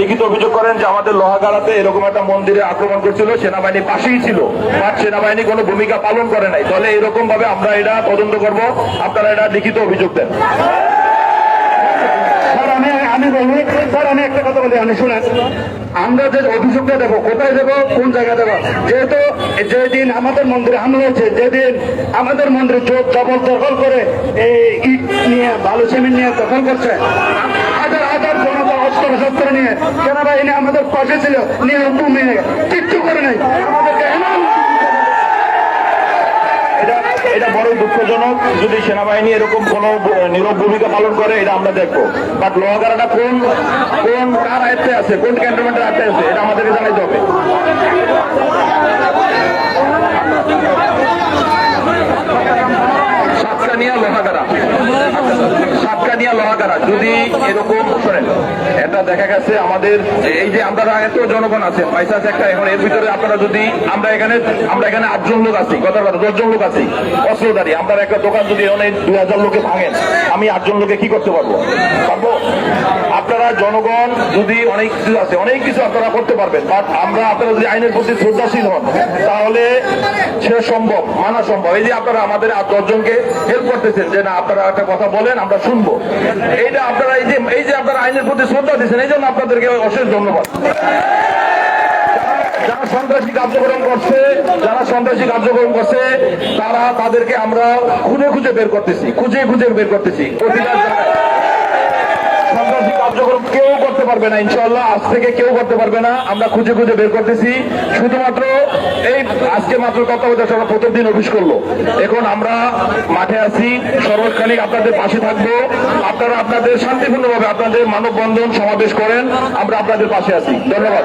লিখিত অভিযোগ করেন যে আমাদের লোহাগাড়াতে এরকম একটা মন্দিরে আক্রমণ করছিল, সেনাবাহিনী পাশেই ছিল। বাট সেনাবাহিনী কোনো ভূমিকা পালন করে নাই। তাহলে এরকম ভাবে আমরা এটা তদন্ত করব। আপনারা এটা লিখিত অভিযোগ দেন। একটা আমাদের মন্দিরে হামলা হয়েছে চোখ জবর দখল করে এই ইট নিয়ে, বালু সিমেন্ট নিয়ে দখল করছে হাজার হাজার জনতা অস্ত্র শস্ত্র নিয়ে সেনাবাহিনী আমাদের পাশে ছিল, নিয়ে ভূমি কিচ্ছু করে নাই। আমাদেরকে এমন এটা বড় দুঃখজনক যদি সেনাবাহিনী এরকম কোন নীরব ভূমিকা পালন করে, এটা আমরা দেখব। বাট লোহাগাড়াটা কোন কোন, কার আয়ত্তে আছে, কোন ক্যান্টনমেন্টের আয়ত্তে আছে, এটা আমাদেরকে জানাইতে সাতকানিয়া লোহাগাড়া যদি এরকম শোনেন দেখা গেছে আমাদের এই যে আমরা এত জনগণ আছে, পয়সা আছে একটা, এখন এর ভিতরে আপনারা যদি আমরা এখানে আমরা এখানে আটজন লোক আছি, কথা কথা দশজন লোক আছি, অস্ত্রধারী, আমরা একটা দোকান যদি অনেক দুই হাজার লোকে ভাঙেন, আমি আটজন লোকে কি করতে পারব? পারব? আপনারা জনগণ যদি অনেক কিছু আছে, অনেক কিছু আপনারা করতে পারবেন বাট আমরা আপনারা যদি আইনের প্রতি শ্রদ্ধাশীল হন, তাহলে সে সম্ভব, মানা সম্ভব। এই যে আপনারা আমাদের আর দশজনকে হেল্প করতেছেন, যে না, আপনারা একটা কথা বলেন, আমরা শুনব। এইটা আপনারা এই যে এই যে আপনারা আইনের প্রতি শ্রদ্ধা দিচ্ছেন এই জন্য আপনাদেরকে অশেষ ধন্যবাদ। যারা সন্ত্রাসী কার্যক্রম করছে, যারা সন্ত্রাসী কার্যক্রম করছে, তারা তাদেরকে আমরা খুঁজে খুঁজে বের করতেছি, খুঁজে খুঁজে বের করতেছি। সন্ত্রাসী কার্যক্রম কেউ করতে পারবে না ইনশাল্লাহ আজ থেকে কেউ করতে পারবে না। আমরা খুঁজে খুঁজে বের করতেছি। শুধুমাত্র এই আজকে মাত্র তত্ত্বাবধায়ক প্রথম দিন অফিস করল। এখন আমরা মাঠে আছি। সর্বক্ষণিক আপনাদের পাশে থাকব। আপনারা আপনাদের শান্তিপূর্ণভাবে আপনাদের মানববন্ধন সমাবেশ করেন। আমরা আপনাদের পাশে আছি। ধন্যবাদ।